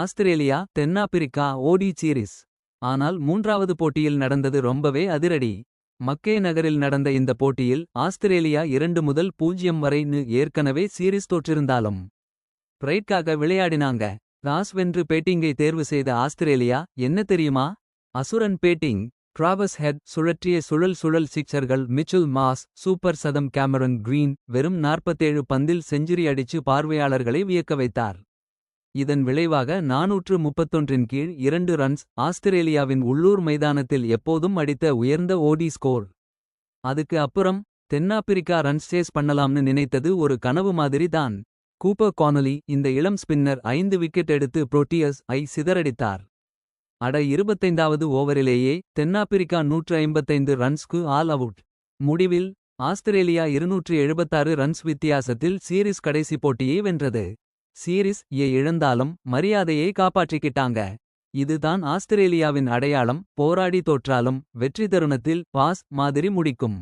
Australia தென்னாப்பிரிக்கா ஓடி series. ஆனால் மூன்றாவது போட்டியில் நடந்தது ரொம்பவே அதிரடி. மக்கே நகரில் நடந்த இந்த போட்டியில் ஆஸ்திரேலியா இரண்டு முதல் பூஜ்யம் வரை நு ஏற்கனவே சீரிஸ் தோற்றிருந்தாலும். பிரைட்காக விளையாடினாங்க. ராஸ் வென்று பேட்டிங்கை தேர்வு செய்த ஆஸ்திரேலியா என்ன தெரியுமா? அசுரன் பேட்டிங் டிராவஸ் ஹெட் சுழற்றிய சுழல் சுழல் சிக்சர்கள் மிச்சுல் மாஸ் சூப்பர் சதம் கேமரன் கிரீன் வெறும் 47 பந்தில் செஞ்சுரி அடிச்சு பார்வையாளர்களை வியக்க வைத்தார். இதன் விளைவாக நாநூற்று முப்பத்தொன்றின் கீழ் இரண்டு ரன்ஸ் ஆஸ்திரேலியாவின் உள்ளூர் மைதானத்தில் எப்போதும் அடித்த உயர்ந்த ஓடி ஸ்கோர். அதுக்கு அப்புறம் தென்னாப்பிரிக்கா ரன்ஸ் சேஸ் பண்ணலாம்னு நினைத்தது ஒரு கனவு மாதிரி தான். கூப்பர் கானலி இந்த இளம் ஸ்பின்னர் ஐந்து விக்கெட் எடுத்து புரோட்டியஸ் ஐ சிதறடித்தார். அட இருபத்தைந்தாவது ஓவரிலேயே தென்னாப்பிரிக்கா நூற்று ஐம்பத்தைந்து ரன்ஸ்க்கு ஆல் அவுட். முடிவில் ஆஸ்திரேலியா இருநூற்று எழுபத்தாறு ரன்ஸ் வித்தியாசத்தில் சீரிஸ் கடைசி போட்டியை வென்றது. சீரிஸ் ஏ இழந்தாலும் மரியாதையை காப்பாற்றிக்கிட்டாங்க. இதுதான் ஆஸ்திரேலியாவின் அடையாளம் போராடி தோற்றாலும் வெற்றி தருணத்தில் பாஸ் மாதிரி முடிக்கும்.